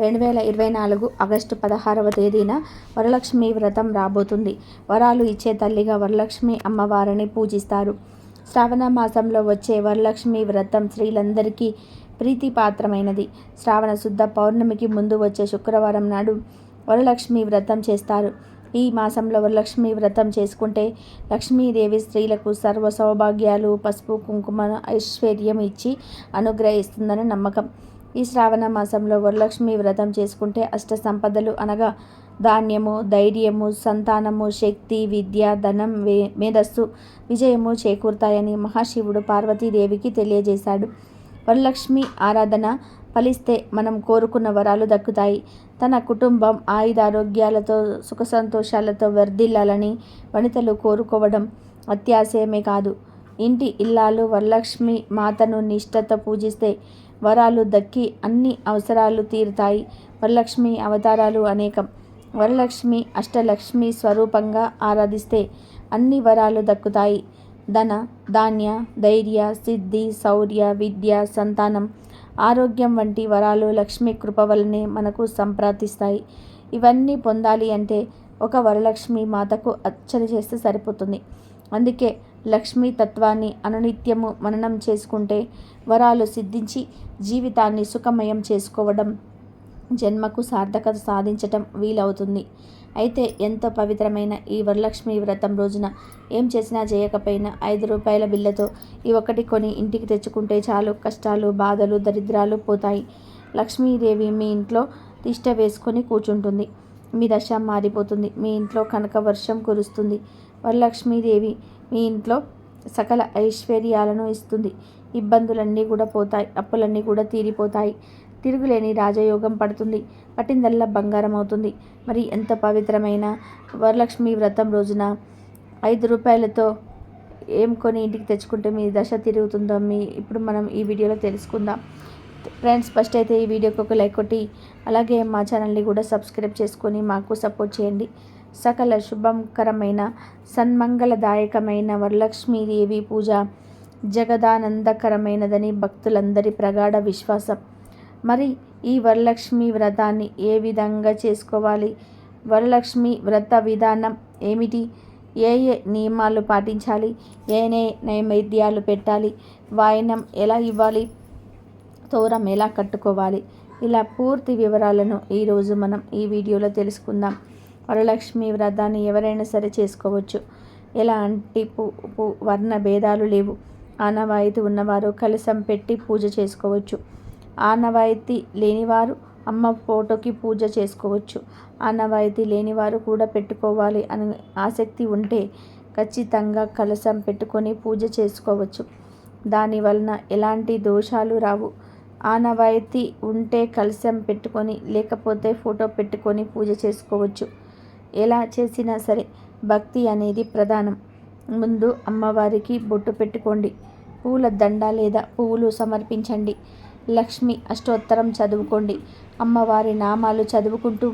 రెండు వేల ఇరవై నాలుగు ఆగస్టు పదహారవ తేదీన వరలక్ష్మి వ్రతం రాబోతుంది. వరాలు ఇచ్చే తల్లిగా వరలక్ష్మి అమ్మవారిని పూజిస్తారు. శ్రావణ మాసంలో వచ్చే వరలక్ష్మి వ్రతం స్త్రీలందరికీ ప్రీతిపాత్రమైనది. శ్రావణ శుద్ధ పౌర్ణమికి ముందు వచ్చే శుక్రవారం నాడు వరలక్ష్మి వ్రతం చేస్తారు. ఈ మాసంలో వరలక్ష్మి వ్రతం చేసుకుంటే లక్ష్మీదేవి స్త్రీలకు సర్వ సౌభాగ్యాలు పసుపు కుంకుమ ఐశ్వర్యం ఇచ్చి అనుగ్రహిస్తుందని నమ్మకం. ఈ శ్రావణ మాసంలో వరలక్ష్మి వ్రతం చేసుకుంటే అష్ట సంపదలు అనగా ధాన్యము ధైర్యము సంతానము శక్తి విద్య ధనం వే మేధస్సు విజయము చేకూరుతాయని మహాశివుడు పార్వతీదేవికి తెలియజేశాడు. వరలక్ష్మి ఆరాధన ఫలిస్తే మనం కోరుకున్న వరాలు దక్కుతాయి. తన కుటుంబం ఆయుధారోగ్యాలతో సుఖ సంతోషాలతో వర్ధిల్లాలని వనితలు కోరుకోవడం అత్యాశయమే కాదు. ఇంటి ఇల్లాలు వరలక్ష్మి మాతను నిష్ఠతో పూజిస్తే వరాలు దక్కి అన్ని అవసరాలు తీరుతాయి. వరలక్ష్మి అవతారాలు అనేకం. వరలక్ష్మి అష్టలక్ష్మి స్వరూపంగా ఆరాధిస్తే అన్ని వరాలు దక్కుతాయి. ధన ధాన్య ధైర్య సిద్ధి శౌర్య విద్య సంతానం ఆరోగ్యం వంటి వరాలు లక్ష్మి కృప వలనే మనకు సంప్రాప్తిస్తాయి. ఇవన్నీ పొందాలి అంటే ఒక వరలక్ష్మి మాతకు అర్చన చేస్తే సరిపోతుంది. అందుకే లక్ష్మీ తత్వాన్ని అనునిత్యము మననం చేసుకుంటే వరాలు సిద్ధించి జీవితాన్ని సుఖమయం చేసుకోవడం జన్మకు సార్థకత సాధించటం వీలవుతుంది. అయితే ఎంతో పవిత్రమైన ఈ వరలక్ష్మి వ్రతం రోజున ఏం చేసినా చేయకపోయినా ఐదు రూపాయల బిల్లతో ఈ ఒక్కటి కొని ఇంటికి తెచ్చుకుంటే చాలు కష్టాలు బాధలు దరిద్రాలు పోతాయి. లక్ష్మీదేవి మీ ఇంట్లో తిష్ట వేసుకొని కూర్చుంటుంది. మీ దశ మారిపోతుంది. మీ ఇంట్లో కనక వర్షం కురుస్తుంది. వరలక్ష్మీదేవి మీ ఇంట్లో సకల ఐశ్వర్యాలను ఇస్తుంది. ఇబ్బందులన్నీ కూడా పోతాయి అప్పులన్నీ కూడా తీరిపోతాయి. తిరుగులేని రాజయోగం పడుతుంది పట్టిందల్లా బంగారం అవుతుంది. మరి ఎంత పవిత్రమైన వరలక్ష్మి వ్రతం రోజున ఐదు రూపాయలతో ఏం కొని ఇంటికి తెచ్చుకుంటే మీ దశ తిరుగుతుందో మీ? ఇప్పుడు మనం ఈ వీడియోలో తెలుసుకుందాం. ఫ్రెండ్స్ ఫస్ట్ అయితే ఈ వీడియోకి ఒక లైక్ కొట్టి అలాగే మా ఛానల్ని కూడా సబ్స్క్రైబ్ చేసుకొని మాకు సపోర్ట్ చేయండి. సకల శుభంకరమైన సన్మంగళదాయకమైన వరలక్ష్మీదేవి పూజ జగదానందకరమైనదని భక్తులందరి ప్రగాఢ విశ్వాసం. మరి ఈ వరలక్ష్మి వ్రతాన్ని ఏ విధంగా చేసుకోవాలి? వరలక్ష్మి వ్రత విధానం ఏమిటి? ఏ ఏ నియమాలు పాటించాలి? ఏ నైవేద్యాలు పెట్టాలి? వాయనం ఎలా ఇవ్వాలి? తోరం ఎలా కట్టుకోవాలి? ఇలా పూర్తి వివరాలను ఈరోజు మనం ఈ వీడియోలో తెలుసుకుందాం. వరలక్ష్మి వ్రతాన్ని ఎవరైనా సరే చేసుకోవచ్చు. ఎలాంటి పు వర్ణ భేదాలు లేవు. ఆనవాయితీ ఉన్నవారు కలసం పెట్టి పూజ చేసుకోవచ్చు. ఆనవాయితీ లేనివారు అమ్మ ఫోటోకి పూజ చేసుకోవచ్చు. ఆనవాయితీ లేనివారు కూడా పెట్టుకోవాలి అని ఆసక్తి ఉంటే ఖచ్చితంగా కలసం పెట్టుకొని పూజ చేసుకోవచ్చు. దాని వలన ఎలాంటి దోషాలు రావు. ఆనవాయితీ ఉంటే కలసం పెట్టుకొని లేకపోతే ఫోటో పెట్టుకొని పూజ చేసుకోవచ్చు. ఎలా చేసినా సరే భక్తి అనేది ప్రధానం. ముందు అమ్మవారికి బొట్టు పెట్టుకోండి. పూల దండ లేదా పువ్వులు సమర్పించండి. లక్ష్మి అష్టోత్తరం చదువుకోండి. అమ్మవారి నామాలు చదువుకుంటూ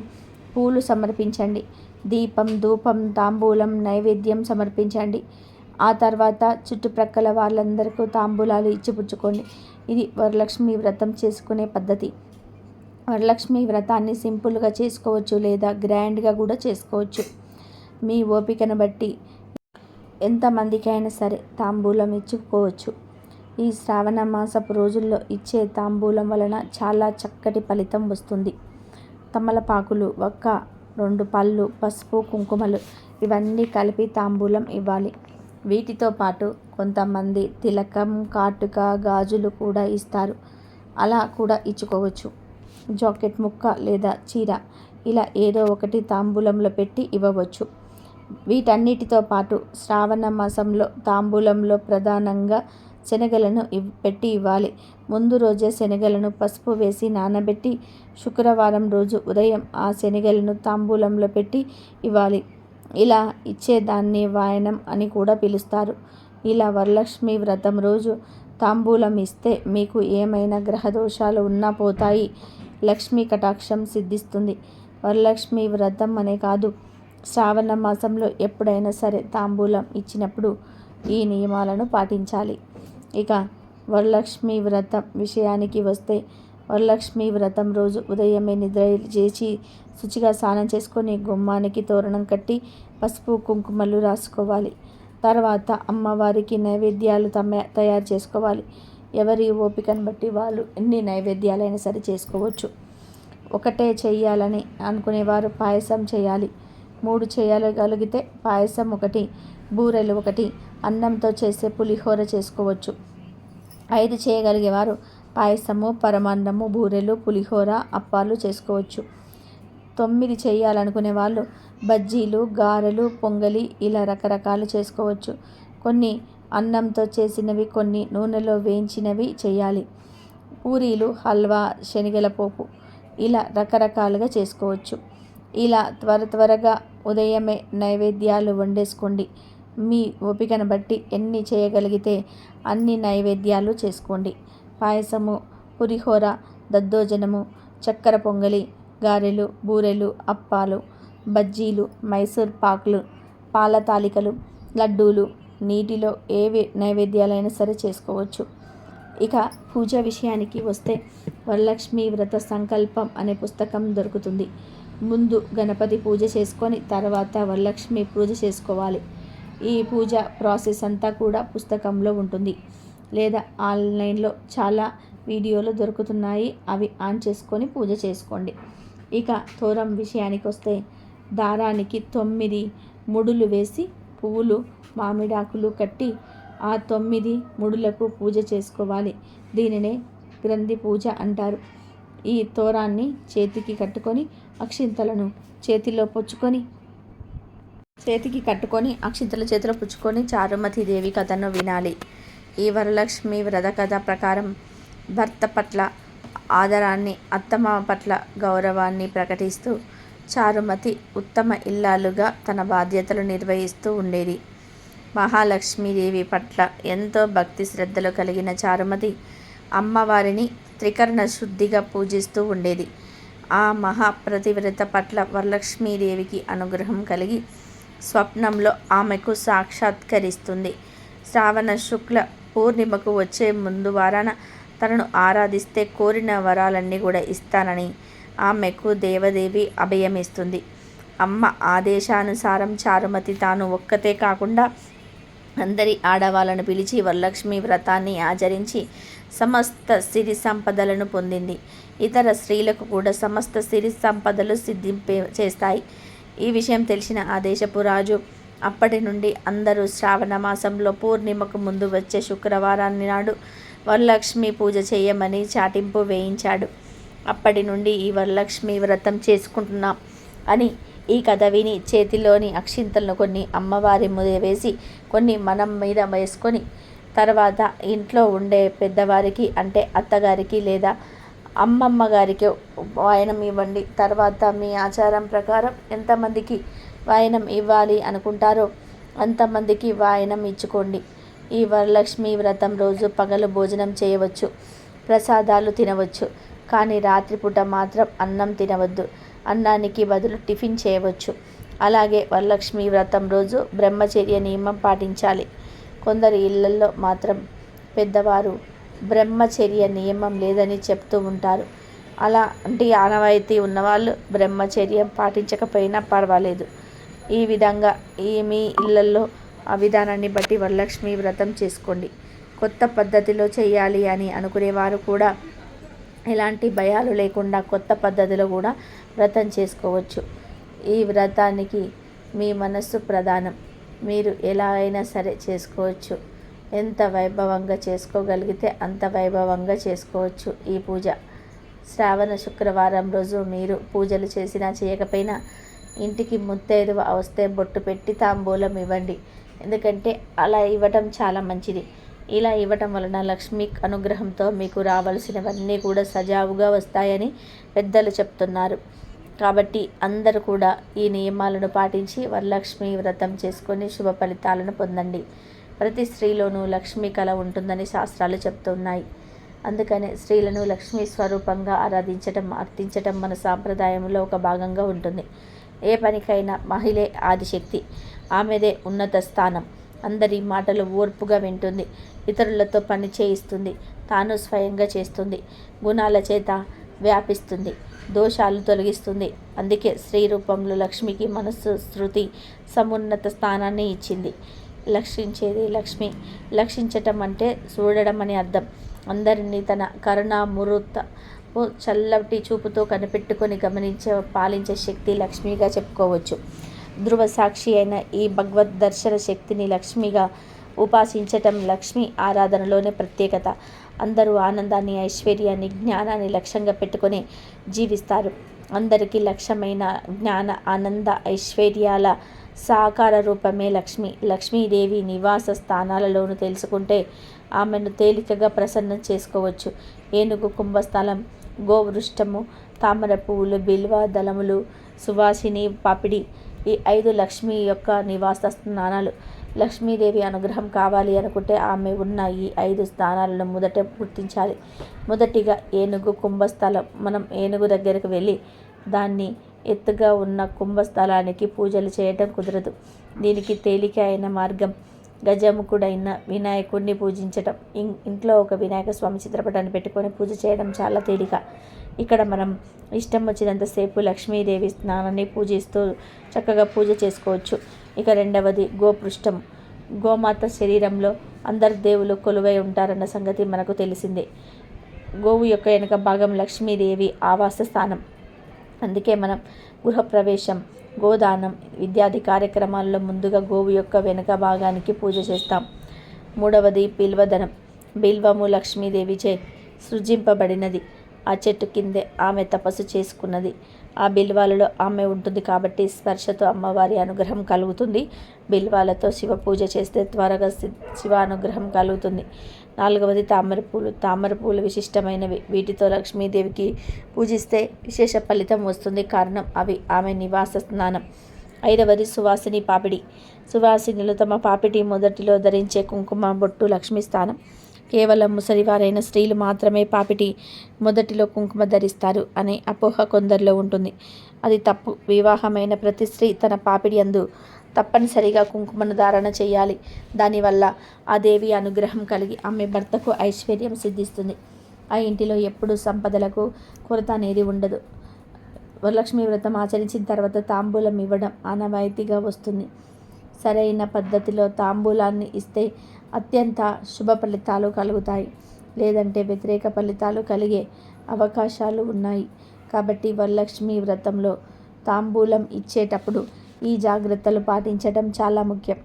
పూలు సమర్పించండి. దీపం ధూపం తాంబూలం నైవేద్యం సమర్పించండి. ఆ తర్వాత చుట్టుప్రక్కల వాళ్ళందరికీ తాంబూలాలు ఇచ్చిపుచ్చుకోండి. ఇది వరలక్ష్మి వ్రతం చేసుకునే పద్ధతి. వరలక్ష్మి వ్రతాన్ని సింపుల్గా చేసుకోవచ్చు లేదా గ్రాండ్గా కూడా చేసుకోవచ్చు. మీ ఓపికను బట్టి ఎంతమందికైనా సరే తాంబూలం ఇచ్చుకోవచ్చు. ఈ శ్రావణ మాసపు రోజుల్లో ఇచ్చే తాంబూలం వలన చాలా చక్కటి ఫలితం వస్తుంది. తమలపాకులు ఒక్క రెండు పళ్ళు పసుపు కుంకుమలు ఇవన్నీ కలిపి తాంబూలం ఇవ్వాలి. వీటితో పాటు కొంతమంది తిలకం కాటుక గాజులు కూడా ఇస్తారు. అలా కూడా ఇచ్చుకోవచ్చు. జాకెట్ ముక్క లేదా చీర ఇలా ఏదో ఒకటి తాంబూలంలో పెట్టి ఇవ్వవచ్చు. వీటన్నిటితో పాటు శ్రావణ మాసంలో తాంబూలంలో ప్రధానంగా శనగలను పెట్టి ఇవ్వాలి. ముందు రోజే శనగలను పసుపు వేసి నానబెట్టి శుక్రవారం రోజు ఉదయం ఆ శనగలను తాంబూలంలో పెట్టి ఇవ్వాలి. ఇలా ఇచ్చేదాన్ని వాయనం అని కూడా పిలుస్తారు. ఇలా వరలక్ష్మి వ్రతం రోజు తాంబూలం ఇస్తే మీకు ఏమైనా గ్రహదోషాలు ఉన్నా పోతాయి. లక్ష్మీ కటాక్షం సిద్ధిస్తుంది. వరలక్ష్మి వ్రతం అనే కాదు. శ్రావణ మాసంలో ఎప్పుడైనా సరే తాంబూలం ఇచ్చినప్పుడు ఈ నియమాలను పాటించాలి. ఇక వరలక్ష్మి వ్రతం విషయానికి వస్తే వరలక్ష్మి వ్రతం రోజు ఉదయమే నిద్ర చేసి శుచిగా స్నానం చేసుకొని గుమ్మానికి తోరణం కట్టి పసుపు కుంకుమలు రాసుకోవాలి. తర్వాత అమ్మవారికి నైవేద్యాలు తమ తయారు చేసుకోవాలి. ఎవరి ఓపికను బట్టి వాళ్ళు ఎన్ని నైవేద్యాలైనా సరే చేసుకోవచ్చు. ఒకటే చేయాలని అనుకునేవారు పాయసం చేయాలి. మూడు చేయగలిగితే పాయసం ఒకటి బూరెలు ఒకటి అన్నంతో చేసే పులిహోర చేసుకోవచ్చు. ఐదు చేయగలిగేవారు పాయసము పరమాన్నము బూరెలు పులిహోర అప్పాలు చేసుకోవచ్చు. తొమ్మిది చేయాలనుకునే వాళ్ళు బజ్జీలు గారెలు పొంగలి ఇలా రకరకాలు చేసుకోవచ్చు. కొన్ని అన్నంతో చేసినవి కొన్ని నూనెలో వేయించినవి చేయాలి. పూరీలు హల్వా శనగల పోపు ఇలా రకరకాలుగా చేసుకోవచ్చు. ఇలా త్వర త్వరగా ఉదయమే నైవేద్యాలు వండేసుకోండి. మీ ఓపికను బట్టి ఎన్ని చేయగలిగితే అన్ని నైవేద్యాలు చేసుకోండి. పాయసము పురిహోర దద్దోజనము చక్కెర పొంగలి గారెలు బూరెలు అప్పాలు బజ్జీలు మైసూర్ పాకులు పాల తాలికలు లడ్డూలు నీటిలో ఏ నైవేద్యాలైనా సరే చేసుకోవచ్చు. ఇక పూజ విషయానికి వస్తే వరలక్ష్మి వ్రత సంకల్పం అనే పుస్తకం దొరుకుతుంది. ముందు గణపతి పూజ చేసుకొని తర్వాత వరలక్ష్మి పూజ చేసుకోవాలి. ఈ పూజ ప్రాసెస్ అంతా కూడా పుస్తకంలో ఉంటుంది. లేదా ఆన్లైన్లో చాలా వీడియోలు దొరుకుతున్నాయి. అవి ఆన్ చేసుకొని పూజ చేసుకోండి. ఇక తోరం విషయానికి వస్తే దారానికి తొమ్మిది ముడులు వేసి పువ్వులు మామిడాకులు కట్టి ఆ తొమ్మిది ముడులకు పూజ చేసుకోవాలి. దీనినే గ్రంథి పూజ అంటారు. ఈ తోరాన్ని చేతికి కట్టుకొని అక్షింతలను చేతిలో పుచ్చుకొని చేతికి కట్టుకొని అక్షింతల చేతిలో పుచ్చుకొని చారుమతి దేవి కథను వినాలి. ఈ వరలక్ష్మి వ్రత కథ ప్రకారం భర్త పట్ల ఆదరాన్ని అత్తమ్మ పట్ల గౌరవాన్ని ప్రకటిస్తూ చారుమతి ఉత్తమ ఇల్లాలుగా తన బాధ్యతలు నిర్వహిస్తూ ఉండేది. మహాలక్ష్మీదేవి పట్ల ఎంతో భక్తి శ్రద్ధలు కలిగిన చారుమతి అమ్మవారిని త్రికరణ శుద్ధిగా పూజిస్తూ ఉండేది. ఆ మహాప్రతివ్రత పట్ల వరలక్ష్మీదేవికి అనుగ్రహం కలిగి స్వప్నంలో ఆమెకు సాక్షాత్కరిస్తుంది. శ్రావణ శుక్ల పూర్ణిమకు వచ్చే ముందు వారాన తనను ఆరాధిస్తే కోరిన వరాలన్నీ కూడా ఇస్తానని ఆమెకు దేవదేవి అభయమిస్తుంది. అమ్మ ఆదేశానుసారం చారుమతి తాను ఒక్కతే కాకుండా అందరి ఆడవాళ్ళను పిలిచి వరలక్ష్మి వ్రతాన్ని ఆచరించి సమస్త సిరి సంపదలను పొందింది. ఇతర స్త్రీలకు కూడా సమస్త సిరి సంపదలు సిద్ధింపే చేస్తాయి. ఈ విషయం తెలిసిన ఆ దేశపు రాజు అప్పటి నుండి అందరూ శ్రావణ మాసంలో పూర్ణిమకు ముందు వచ్చే శుక్రవారాన్ని నాడు వరలక్ష్మి పూజ చేయమని చాటింపు వేయించాడు. అప్పటి నుండి ఈ వరలక్ష్మి వ్రతం చేసుకుంటున్నాం అని ఈ కథ విని చేతిలోని అక్షింతలను కొన్ని అమ్మవారి ముదే వేసి కొన్ని మనం మీద వేసుకొని తర్వాత ఇంట్లో ఉండే పెద్దవారికి అంటే అత్తగారికి లేదా అమ్మమ్మ గారికి వాయనం ఇవ్వండి. తర్వాత మీ ఆచారం ప్రకారం ఎంతమందికి వాయనం ఇవ్వాలి అనుకుంటారో అంతమందికి వాయనం ఇచ్చుకోండి. ఈ వరలక్ష్మి వ్రతం రోజు పగలు భోజనం చేయవచ్చు ప్రసాదాలు తినవచ్చు. కానీ రాత్రిపూట మాత్రం అన్నం తినవద్దు. అన్నానికి బదులు టిఫిన్ చేయవచ్చు. అలాగే వరలక్ష్మి వ్రతం రోజు బ్రహ్మచర్య నియమం పాటించాలి. కొందరి ఇళ్ళలో మాత్రం పెద్దవారు బ్రహ్మచర్య నియమం లేదని చెప్తూ ఉంటారు. అలాంటి ఆనవాయితీ ఉన్నవాళ్ళు బ్రహ్మచర్యం పాటించకపోయినా పర్వాలేదు. ఈ విధంగా ఈ మీ ఇళ్ళల్లో ఆ విధానాన్ని బట్టి వరలక్ష్మి వ్రతం చేసుకోండి. కొత్త పద్ధతిలో చేయాలి అని అనుకునేవారు కూడా ఎలాంటి భయాలు లేకుండా కొత్త పద్ధతిలో కూడా వ్రతం చేసుకోవచ్చు. ఈ వ్రతానికి మీ మనస్సు ప్రధానం. మీరు ఎలా అయినా సరే చేసుకోవచ్చు. ఎంత వైభవంగా చేసుకోగలిగితే అంత వైభవంగా చేసుకోవచ్చు ఈ పూజ. శ్రావణ శుక్రవారం రోజు మీరు పూజలు చేసినా చేయకపోయినా ఇంటికి ముత్తైదువ వస్తే బొట్టు పెట్టి తాంబూలం ఇవ్వండి. ఎందుకంటే అలా ఇవ్వటం చాలా మంచిది. ఇలా ఇవ్వటం వలన లక్ష్మి అనుగ్రహంతో మీకు రావలసినవన్నీ కూడా సజావుగా వస్తాయని పెద్దలు చెప్తున్నారు. కాబట్టి అందరూ కూడా ఈ నియమాలను పాటించి వరలక్ష్మి వ్రతం చేసుకొని శుభ ఫలితాలను పొందండి. ప్రతి స్త్రీలోనూ లక్ష్మీ కళ ఉంటుందని శాస్త్రాలు చెప్తున్నాయి. అందుకనే స్త్రీలను లక్ష్మీ స్వరూపంగా ఆరాధించటం అర్థించటం మన సాంప్రదాయంలో ఒక భాగంగా ఉంటుంది. ఏ పనికైనా మహిళే ఆదిశక్తి. ఆమెదే ఉన్నత స్థానం. అందరి మాటలు ఓర్పుగా వింటుంది. ఇతరులతో పని చేయిస్తుంది. తాను స్వయంగా చేస్తుంది. గుణాల చేత వ్యాపిస్తుంది. దోషాలు తొలగిస్తుంది. అందుకే స్త్రీ రూపంలో లక్ష్మికి మనస్సు శృతి సమున్నత స్థానాన్ని ఇచ్చింది. లక్షించేది లక్ష్మి. లక్షించటం అంటే చూడడం అని అర్థం. అందరినీ తన కరుణ కరుణామృత చల్లటి చూపుతో కనిపెట్టుకొని గమనించే పాలించే శక్తి లక్ష్మిగా చెప్పుకోవచ్చు. ధృవ సాక్షి అయిన ఈ భగవద్ దర్శన శక్తిని లక్ష్మిగా ఉపాసించటం లక్ష్మి ఆరాధనలోనే ప్రత్యేకత. అందరూ ఆనందాన్ని ఐశ్వర్యాన్ని జ్ఞానాన్ని లక్ష్యంగా పెట్టుకొని జీవిస్తారు. అందరికీ లక్ష్యమైన జ్ఞాన ఆనంద ఐశ్వర్యాల సాకార రూపమే లక్ష్మి. లక్ష్మీదేవి నివాస స్థానాలలోనూ తెలుసుకుంటే ఆమెను తేలికగా ప్రసన్నం చేసుకోవచ్చు. ఏనుగు కుంభస్థలం గోవృష్టము తామర పువ్వులు బిల్వ దళములు సువాసిని పాపిడి ఈ ఐదు లక్ష్మి యొక్క నివాస స్థానాలు. లక్ష్మీదేవి అనుగ్రహం కావాలి అనుకుంటే ఆమె ఉన్న ఈ ఐదు స్థానాలను మొదట గుర్తించాలి. మొదటిగా ఏనుగు కుంభస్థలం. మనం ఏనుగు దగ్గరకు వెళ్ళి దాన్ని ఎత్తుగా ఉన్న కుంభస్థలానికి పూజలు చేయటం కుదరదు. దీనికి తేలిక అయిన మార్గం గజముఖుడైన వినాయకుడిని పూజించటం. ఇంట్లో ఒక వినాయక స్వామి చిత్రపటాన్ని పెట్టుకొని పూజ చేయడం చాలా తేలిక. ఇక్కడ మనం ఇష్టం వచ్చినంతసేపు లక్ష్మీదేవి స్నానాన్ని పూజిస్తూ చక్కగా పూజ చేసుకోవచ్చు. ఇక రెండవది గోపృష్టం. గోమాత శరీరంలో అందరు దేవులు కొలువై ఉంటారన్న సంగతి మనకు తెలిసిందే. గోవు యొక్క వెనుక భాగం లక్ష్మీదేవి ఆవాస స్థానం. అందుకే మనం గృహప్రవేశం గోదానం విద్యాది కార్యక్రమాల్లో ముందుగా గోవు యొక్క వెనుక భాగానికి పూజ చేస్తాం. మూడవది పిల్వధనం బిల్వము లక్ష్మీదేవిచే సృజింపబడినది. ఆ చెట్టు కిందే ఆమె తపస్సు చేసుకున్నది. ఆ బిల్వాలలో ఆమె ఉంటుంది కాబట్టి స్పర్శతో అమ్మవారి అనుగ్రహం కలుగుతుంది. బిల్వాలతో శివ పూజ చేస్తే త్వరగా శివ అనుగ్రహం కలుగుతుంది. నాలుగవది తామరపూలు తామరపూలు విశిష్టమైనవి. వీటితో లక్ష్మీదేవికి పూజిస్తే విశేష ఫలితం వస్తుంది. కారణం అవి ఆమె నివాస స్నానం ఐదవది సువాసిని పాపిడి. సువాసినిలు తమ పాపిడి మొదటిలో ధరించే కుంకుమ బొట్టు లక్ష్మీ స్థానం. కేవలం ముసలివారైన స్త్రీలు మాత్రమే పాపిటి మొదటిలో కుంకుమ ధరిస్తారు అనే అపోహ కొందరిలో ఉంటుంది. అది తప్పు. వివాహమైన ప్రతి స్త్రీ తన పాపిడి అందు తప్పనిసరిగా కుంకుమను ధారణ చేయాలి. దానివల్ల ఆ దేవి అనుగ్రహం కలిగి ఆమె భర్తకు ఐశ్వర్యం సిద్ధిస్తుంది. ఆ ఇంటిలో ఎప్పుడూ సంపదలకు కొరత అనేది ఉండదు. వరలక్ష్మి వ్రతం ఆచరించిన తర్వాత తాంబూలం ఇవ్వడం ఆనవాయితీగా వస్తుంది. సరైన పద్ధతిలో తాంబూలాన్ని ఇస్తే అత్యంత శుభ ఫలితాలు కలుగుతాయి. లేదంటే వ్యతిరేక ఫలితాలు కలిగే అవకాశాలు ఉన్నాయి. కాబట్టి వరలక్ష్మి వ్రతంలో తాంబూలం ఇచ్చేటప్పుడు ఈ జాగ్రత్తలు పాటించడం చాలా ముఖ్యం.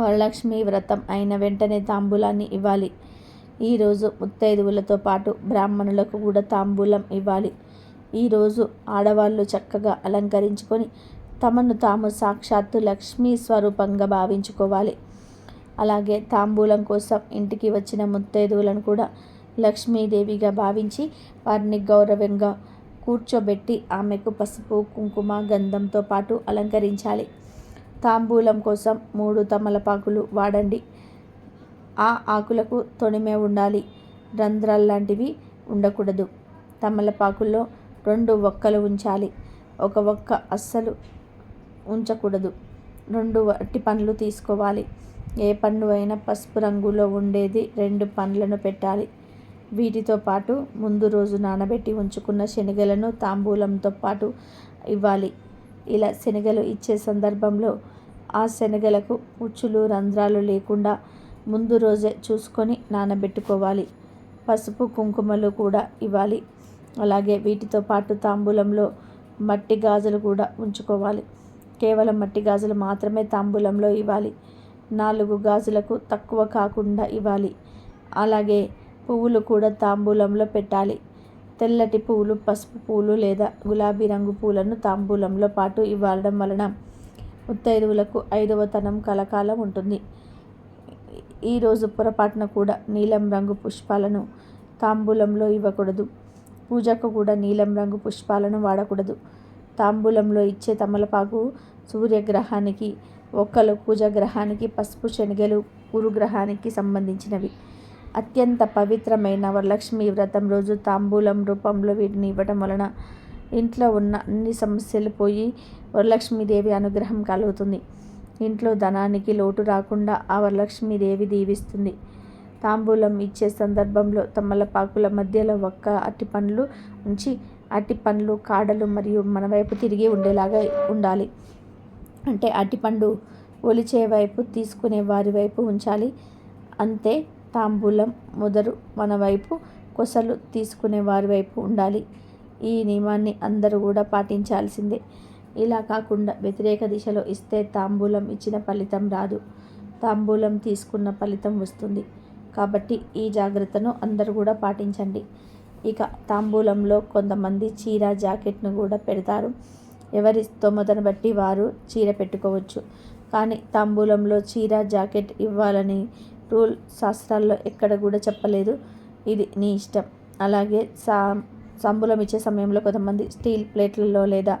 వరలక్ష్మి వ్రతం అయిన వెంటనే తాంబూలాన్ని ఇవ్వాలి. ఈరోజు ముత్తైదువులతో పాటు బ్రాహ్మణులకు కూడా తాంబూలం ఇవ్వాలి. ఈరోజు ఆడవాళ్ళు చక్కగా అలంకరించుకొని తమను తాము సాక్షాత్తు లక్ష్మీ స్వరూపంగా భావించుకోవాలి. అలాగే తాంబూలం కోసం ఇంటికి వచ్చిన ముత్తైదువులను కూడా లక్ష్మీదేవిగా భావించి వారిని గౌరవంగా కూర్చోబెట్టి ఆమెకు పసుపు కుంకుమ గంధంతో పాటు అలంకరించాలి. తాంబూలం కోసం మూడు తమలపాకులు వాడండి. ఆ ఆకులకు తొణిమే ఉండాలి. రంధ్రాలు లాంటివి ఉండకూడదు. తమలపాకుల్లో రెండు ఒక్కలు ఉంచాలి. ఒక ఒక్క అస్సలు ఉంచకూడదు. రెండు అట్టి పండ్లు తీసుకోవాలి. ఏ పండు అయినా పసుపు రంగులో ఉండేది రెండు పండ్లను పెట్టాలి. వీటితో పాటు ముందు రోజు నానబెట్టి ఉంచుకున్న శనగలను తాంబూలంతో పాటు ఇవ్వాలి. ఇలా శనగలు ఇచ్చే సందర్భంలో ఆ శనగలకు పుచ్చులు రంధ్రాలు లేకుండా ముందు రోజే చూసుకొని నానబెట్టుకోవాలి. పసుపు కుంకుమలు కూడా ఇవ్వాలి. అలాగే వీటితో పాటు తాంబూలంలో మట్టి గాజులు కూడా ఉంచుకోవాలి. కేవలం మట్టి గాజులు మాత్రమే తాంబూలంలో ఇవ్వాలి. నాలుగు గాజులకు తక్కువ కాకుండా ఇవ్వాలి. అలాగే పువ్వులు కూడా తాంబూలంలో పెట్టాలి. తెల్లటి పువ్వులు పసుపు పూలు లేదా గులాబీ రంగు పూలను తాంబూలంలో పాటు ఇవ్వడం వలన ముత్తైదువులకు ఐదవ తనం కలకాలం ఉంటుంది. ఈరోజు పొరపాటున కూడా నీలం రంగు పుష్పాలను తాంబూలంలో ఇవ్వకూడదు. పూజకు కూడా నీలం రంగు పుష్పాలను వాడకూడదు. తాంబూలంలో ఇచ్చే తమలపాకు సూర్యగ్రహానికి ఒక్కలు పూజ గ్రహానికి పసుపు శనగలు గురుగ్రహానికి సంబంధించినవి. అత్యంత పవిత్రమైన వరలక్ష్మి వ్రతం రోజు తాంబూలం రూపంలో వీటిని ఇవ్వటం వలన ఇంట్లో ఉన్న అన్ని సమస్యలు పోయి వరలక్ష్మీదేవి అనుగ్రహం కలుగుతుంది. ఇంట్లో ధనానికి లోటు రాకుండా ఆ వరలక్ష్మీదేవి దీవిస్తుంది. తాంబూలం ఇచ్చే సందర్భంలో తమలపాకుల మధ్యలో ఒక్క అట్టి పండ్లు ఉంచి అట్టి పండ్లు కాడలు మరియు మన వైపు తిరిగి ఉండేలాగా ఉండాలి. అంటే అరటిపండు ఒలిచే వైపు తీసుకునే వారి వైపు ఉంచాలి. అంతే తాంబూలం ముదరు మన వైపు కొసలు తీసుకునే వారి వైపు ఉండాలి. ఈ నియమాన్ని అందరూ కూడా పాటించాల్సిందే. ఇలా కాకుండా వ్యతిరేక దిశలో ఇస్తే తాంబూలం ఇచ్చిన ఫలితం రాదు. తాంబూలం తీసుకున్న ఫలితం వస్తుంది. కాబట్టి ఈ జాగ్రత్తను అందరూ కూడా పాటించండి. ఇక తాంబూలంలో కొంతమంది చీర జాకెట్ను కూడా పెడతారు. ఎవరి స్తోమతను బట్టి వారు చీర పెట్టుకోవచ్చు. కానీ తాంబూలంలో చీర జాకెట్ ఇవ్వాలని రూల్ శాస్త్రాల్లో ఎక్కడ కూడా చెప్పలేదు. ఇది నీ ఇష్టం. అలాగే సా సంబులం ఇచ్చే సమయంలో కొంతమంది స్టీల్ ప్లేట్లలో లేదా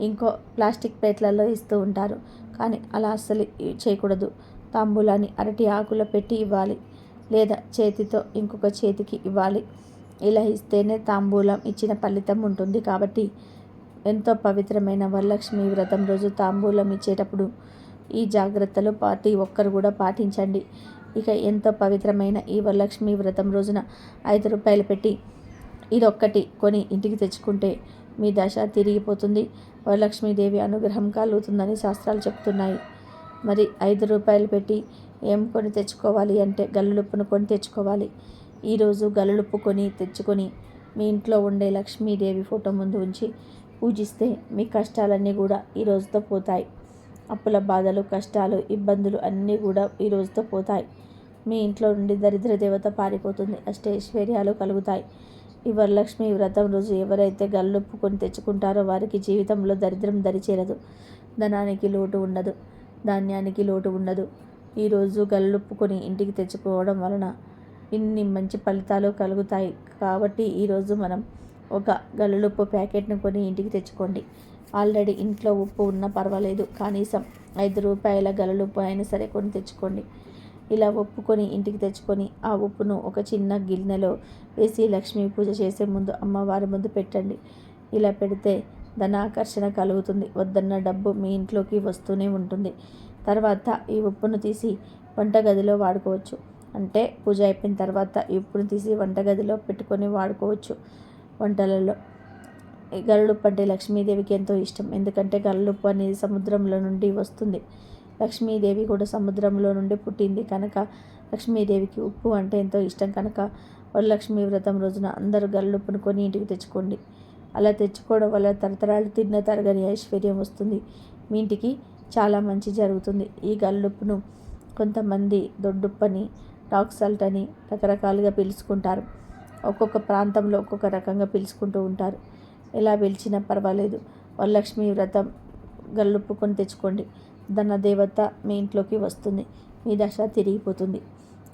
ఇంకో ప్లాస్టిక్ ప్లేట్లలో ఇస్తూ ఉంటారు. కానీ అలా అస్సలు చేయకూడదు. తాంబూలాన్ని అరటి ఆకులో పెట్టి ఇవ్వాలి లేదా చేతితో ఇంకొక చేతికి ఇవ్వాలి. ఇలా ఇస్తేనే తాంబూలం ఇచ్చిన ఫలితం ఉంటుంది కాబట్టి ఎంతో పవిత్రమైన వరలక్ష్మి వ్రతం రోజు తాంబూలం ఇచ్చేటప్పుడు ఈ జాగ్రత్తలు ప్రతి ఒక్కరు కూడా పాటించండి. ఇక ఎంతో పవిత్రమైన ఈ వరలక్ష్మి వ్రతం రోజున ఐదు రూపాయలు పెట్టి ఇదొక్కటి కొని ఇంటికి తెచ్చుకుంటే మీ దశ తిరిగిపోతుంది. వరలక్ష్మీదేవి అనుగ్రహం కలుగుతుందని శాస్త్రాలు చెప్తున్నాయి. మరి ఐదు రూపాయలు పెట్టి ఏం కొని తెచ్చుకోవాలి అంటే గల్లులుప్పును కొని తెచ్చుకోవాలి. ఈరోజు గల్లులుప్పు కొని తెచ్చుకొని మీ ఇంట్లో ఉండే లక్ష్మీదేవి ఫోటో ముందు ఉంచి పూజిస్తే మీ కష్టాలన్నీ కూడా ఈ రోజుతో పోతాయి. అప్పుల బాధలు కష్టాలు ఇబ్బందులు అన్నీ కూడా ఈ రోజుతో పోతాయి. మీ ఇంట్లో నుండి దరిద్ర దేవత పారిపోతుంది. అష్టైశ్వర్యాలు కలుగుతాయి. ఈ వరలక్ష్మి వ్రతం రోజు ఎవరైతే గల్లుప్పుకొని తెచ్చుకుంటారో వారికి జీవితంలో దరిద్రం దరిచేరదు. ధనానికి లోటు ఉండదు. ధాన్యానికి లోటు ఉండదు. ఈరోజు గల్లుప్పుకొని ఇంటికి తెచ్చుకోవడం వలన ఇన్ని మంచి ఫలితాలు కలుగుతాయి. కాబట్టి ఈరోజు మనం ఒక గల్లుప్పు ప్యాకెట్ను కొని ఇంటికి తెచ్చుకోండి. ఆల్రెడీ ఇంట్లో ఉప్పు ఉన్నా పర్వాలేదు. కనీసం ఐదు రూపాయల గలలుప్పు అయినా సరే కొని తెచ్చుకోండి. ఇలా ఒప్పుకొని ఇంటికి తెచ్చుకొని ఆ ఉప్పును ఒక చిన్న గిన్నెలో వేసి లక్ష్మీ పూజ చేసే ముందు అమ్మవారి ముందు పెట్టండి. ఇలా పెడితే ధనాకర్షణ కలుగుతుంది. వద్దన్న డబ్బు మీ ఇంట్లోకి వస్తూనే ఉంటుంది. తర్వాత ఈ ఉప్పును తీసి వంటగదిలో వాడుకోవచ్చు. అంటే పూజ అయిపోయిన తర్వాత ఈ ఉప్పును తీసి వంటగదిలో పెట్టుకొని వాడుకోవచ్చు. వంటలలో. గరడుప్పు అంటే లక్ష్మీదేవికి ఎంతో ఇష్టం. ఎందుకంటే గరడుప్పు అనేది సముద్రంలో నుండి వస్తుంది. లక్ష్మీదేవి కూడా సముద్రంలో నుండి పుట్టింది కనుక లక్ష్మీదేవికి ఉప్పు అంటే ఎంతో ఇష్టం. కనుక వరలక్ష్మి వ్రతం రోజున అందరూ గల్లుప్పును కొని ఇంటికి తెచ్చుకోండి. అలా తెచ్చుకోవడం వల్ల తరతరాలు తిన్న తరగని ఐశ్వర్యం వస్తుంది. మీ ఇంటికి చాలా మంచి జరుగుతుంది. ఈ గల్లుప్పును కొంతమంది దొడ్డుప్పని టాక్ సాల్ట్ అని రకరకాలుగా పిలుచుకుంటారు. ఒక్కొక్క ప్రాంతంలో ఒక్కొక్క రకంగా పిలుచుకుంటూ ఉంటారు. ఎలా పిలిచినా పర్వాలేదు. వరలక్ష్మి వ్రతం గల్లుప్పుకొని తెచ్చుకోండి. ధన దేవత మీ ఇంట్లోకి వస్తుంది. మీ దశ తిరిగిపోతుంది.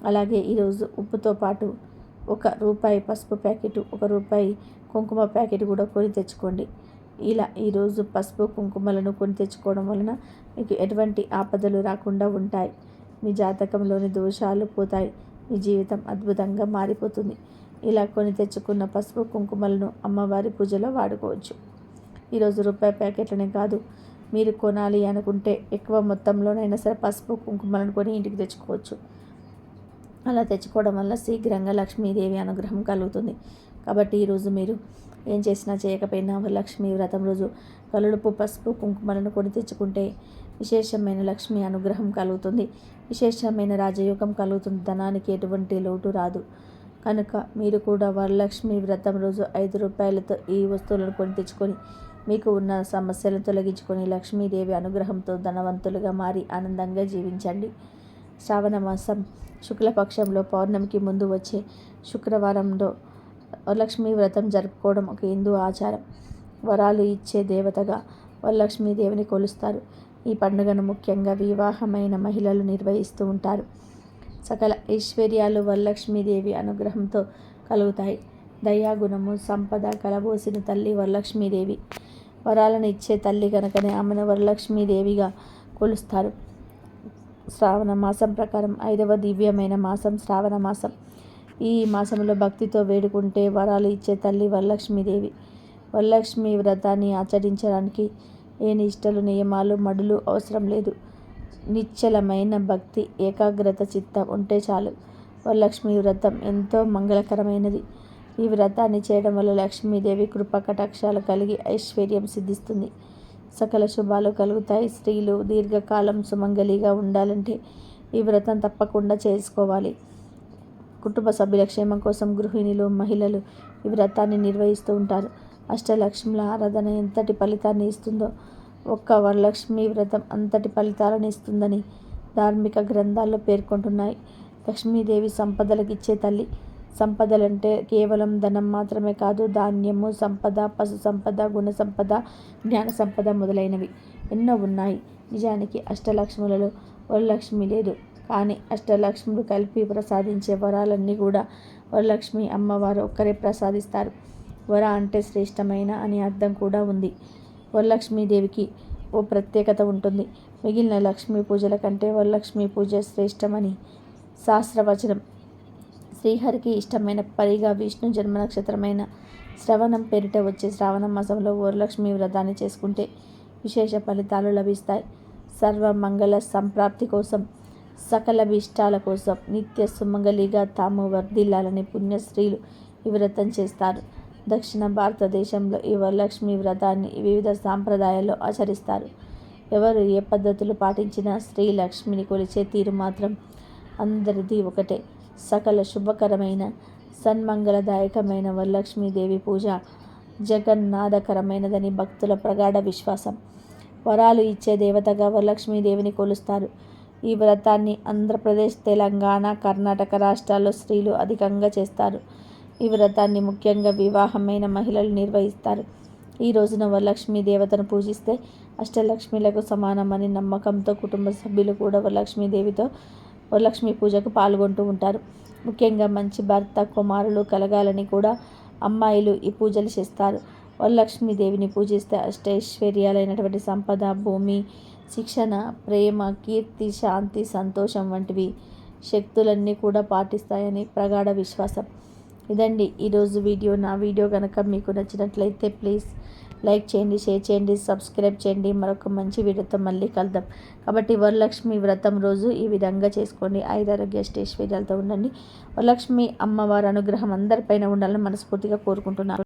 అలాగే ఈరోజు ఉప్పుతో పాటు ఒక రూపాయి పసుపు ప్యాకెట్ ఒక రూపాయి కుంకుమ ప్యాకెట్ కూడా కొని తెచ్చుకోండి. ఇలా ఈరోజు పసుపు కుంకుమలను కొని తెచ్చుకోవడం వలన మీకు ఎటువంటి ఆపదలు రాకుండా ఉంటాయి. మీ జాతకంలోని దోషాలు పోతాయి. మీ జీవితం అద్భుతంగా మారిపోతుంది. ఇలా కొని తెచ్చుకున్న పసుపు కుంకుమలను అమ్మవారి పూజలో వాడుకోవచ్చు. ఈరోజు రూపాయి ప్యాకెట్లనే కాదు మీరు కొనాలి అనుకుంటే ఎక్కువ మొత్తంలోనైనా సరే పసుపు కుంకుమలను కొని ఇంటికి తెచ్చుకోవచ్చు. అలా తెచ్చుకోవడం వల్ల శీఘ్రంగా లక్ష్మీదేవి అనుగ్రహం కలుగుతుంది. కాబట్టి ఈరోజు మీరు ఏం చేసినా చేయకపోయినా లక్ష్మీ వ్రతం రోజు కలుడుపు పసుపు కుంకుమలను కొని తెచ్చుకుంటే విశేషమైన లక్ష్మీ అనుగ్రహం కలుగుతుంది. విశేషమైన రాజయోగం కలుగుతుంది. ధనానికి ఎటువంటి లోటు రాదు. కనుక మీరు కూడా వరలక్ష్మి వ్రతం రోజు ఐదు రూపాయలతో ఈ వస్తువులను కొని తెచ్చుకొని మీకు ఉన్న సమస్యలను తొలగించుకొని లక్ష్మీదేవి అనుగ్రహంతో ధనవంతులుగా మారి ఆనందంగా జీవించండి. శ్రావణ మాసం శుక్లపక్షంలో పౌర్ణమికి ముందు వచ్చే శుక్రవారంలో వరలక్ష్మి వ్రతం జరుపుకోవడం ఒక హిందూ ఆచారం. వరాలు ఇచ్చే దేవతగా వరలక్ష్మీదేవిని కొలుస్తారు. ఈ పండుగను ముఖ్యంగా వివాహమైన మహిళలు నిర్వహిస్తూ ఉంటారు. సకల ఐశ్వర్యాలు వరలక్ష్మీదేవి అనుగ్రహంతో కలుగుతాయి. దయాగుణము సంపద కలబోసిన తల్లి వరలక్ష్మీదేవి. వరాలను ఇచ్చే తల్లి కనుకనే ఆమెను వరలక్ష్మీదేవిగా కొలుస్తారు. శ్రావణ మాసం ప్రకారం ఐదవ దివ్యమైన మాసం శ్రావణ మాసం. ఈ మాసంలో భక్తితో వేడుకుంటే వరాలు ఇచ్చే తల్లి వరలక్ష్మీదేవి. వరలక్ష్మి వ్రతాన్ని ఆచరించడానికి ఏ నిష్టలు నియమాలు మడులు అవసరం లేదు. నిశ్చలమైన భక్తి ఏకాగ్రత చిత్తం ఉంటే చాలు. వరలక్ష్మి వ్రతం ఎంతో మంగళకరమైనది. ఈ వ్రతాన్ని చేయడం వల్ల లక్ష్మీదేవి కృప కటాక్షాలు కలిగి ఐశ్వర్యం సిద్ధిస్తుంది. సకల శుభాలు కలుగుతాయి. స్త్రీలు దీర్ఘకాలం సుమంగలిగా ఉండాలంటే ఈ వ్రతం తప్పకుండా చేసుకోవాలి. కుటుంబ సభ్యుల క్షేమం కోసం గృహిణులు మహిళలు ఈ వ్రతాన్ని నిర్వహిస్తూ ఉంటారు. అష్టలక్ష్ముల ఆరాధన ఎంతటి ఫలితాన్ని ఇస్తుందో ఒక్క వరలక్ష్మి వ్రతం అంతటి ఫలితాలను ఇస్తుందని ధార్మిక గ్రంథాల్లో పేర్కొంటున్నాయి. లక్ష్మీదేవి సంపదలకు ఇచ్చే తల్లి సంపదలంటే కేవలం ధనం మాత్రమే కాదు ధాన్యము సంపద పశు సంపద గుణ సంపద జ్ఞాన సంపద మొదలైనవి ఎన్నో ఉన్నాయి. నిజానికి అష్టలక్ష్ములలో వరలక్ష్మి లేదు. కానీ అష్టలక్ష్ములు కలిపి ప్రసాదించే వరాలన్నీ కూడా వరలక్ష్మి అమ్మవారు ఒక్కరే ప్రసాదిస్తారు. వర అంటే శ్రేష్టమైన అని అర్థం కూడా ఉంది. వరలక్ష్మీదేవికి ఓ ప్రత్యేకత ఉంటుంది. మిగిలిన లక్ష్మీ పూజల కంటే వరలక్ష్మి పూజ శ్రేష్టమని శాస్త్రవచనం. శ్రీహరికి ఇష్టమైన పరిగా విష్ణు జన్మ నక్షత్రమైన శ్రవణం పేరిట వచ్చే శ్రావణ మాసంలో వరలక్ష్మి వ్రతాన్ని చేసుకుంటే విశేష ఫలితాలు లభిస్తాయి. సర్వ మంగళ సంప్రాప్తి కోసం సకల విష్టాల కోసం నిత్య సుమంగలిగా తాము వర్ధిల్లాలని పుణ్యశ్రీలు ఈ వ్రతం చేస్తారు. దక్షిణ భారతదేశంలో ఈ వరలక్ష్మి వ్రతాన్ని వివిధ సాంప్రదాయాల్లో ఆచరిస్తారు. ఎవరు ఏ పద్ధతులు పాటించినా స్త్రీ లక్ష్మిని కొలిచే తీరు మాత్రం అందరిది ఒకటే. సకల శుభకరమైన సన్మంగళదాయకమైన వరలక్ష్మీదేవి పూజ జగన్నాథకరమైనదని భక్తుల ప్రగాఢ విశ్వాసం. వరాలు ఇచ్చే దేవతగా వరలక్ష్మీదేవిని కొలుస్తారు. ఈ వ్రతాన్ని ఆంధ్రప్రదేశ్ తెలంగాణ కర్ణాటక రాష్ట్రాల్లో స్త్రీలు అధికంగా చేస్తారు. ఈ వ్రతాన్ని ముఖ్యంగా వివాహమైన మహిళలు నిర్వహిస్తారు. ఈ రోజున వరలక్ష్మి దేవతను పూజిస్తే అష్టలక్ష్మిలకు సమానమని నమ్మకంతో కుటుంబ సభ్యులు కూడా వరలక్ష్మీదేవితో వరలక్ష్మి పూజకు పాల్గొంటూ ఉంటారు. ముఖ్యంగా మంచి భర్త కుమారులు కలగాలని కూడా అమ్మాయిలు ఈ పూజలు చేస్తారు. వరలక్ష్మీదేవిని పూజిస్తే అష్టైశ్వర్యాలైనటువంటి సంపద భూమి శిక్షణ ప్రేమ కీర్తి శాంతి సంతోషం వంటివి శక్తులన్నీ కూడా పాటిస్తాయని ప్రగాఢ విశ్వాసం. ఇదండి. ఈరోజు వీడియో. నా వీడియో కనుక మీకు నచ్చినట్లయితే ప్లీజ్ లైక్ చేయండి షేర్ చేయండి సబ్స్క్రైబ్ చేయండి. మరొక మంచి వీడియోతో మళ్ళీ కలుద్దాం. కాబట్టి వరలక్ష్మి వ్రతం రోజు ఈ విధంగా చేసుకోండి. ఐదారోగ్య ఐశ్వర్యాలతో ఉండండి. వరలక్ష్మి అమ్మవారి అనుగ్రహం అందరిపైన ఉండాలని మనస్ఫూర్తిగా కోరుకుంటున్నాను.